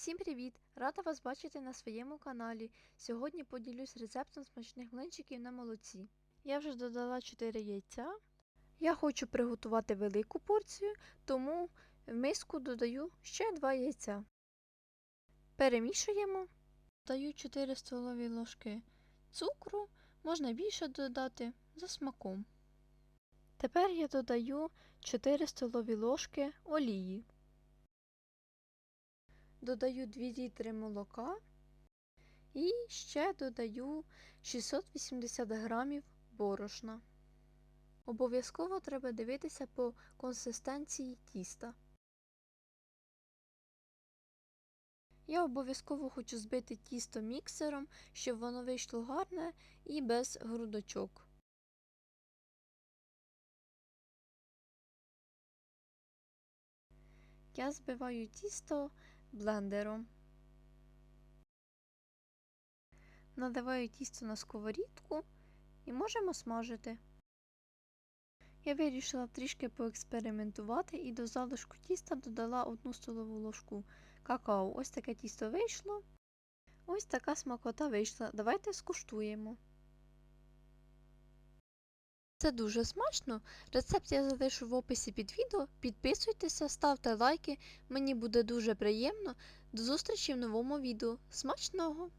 Всім привіт! Рада вас бачити на своєму каналі. Сьогодні поділюсь рецептом смачних млинчиків на молоці. Я вже додала 4 яйця. Я хочу приготувати велику порцію, тому в миску додаю ще 2 яйця. Перемішуємо. Додаю 4 столові ложки цукру, можна більше додати за смаком. Тепер я додаю 4 столові ложки олії. Додаю 2 літри молока і ще додаю 680 грамів борошна. Обов'язково треба дивитися по консистенції тіста. Я обов'язково хочу збити тісто міксером, щоб воно вийшло гарне і без грудочок. Я збиваю тісто блендером. Наливаю тісто на сковорідку і можемо смажити. Я вирішила трішки поекспериментувати і до залишку тіста додала одну столову ложку какао. Ось таке тісто вийшло. Ось така смакота вийшла. Давайте скуштуємо. Це дуже смачно. Рецепт я залишу в описі під відео. Підписуйтеся, ставте лайки, мені буде дуже приємно. До зустрічі в новому відео. Смачного!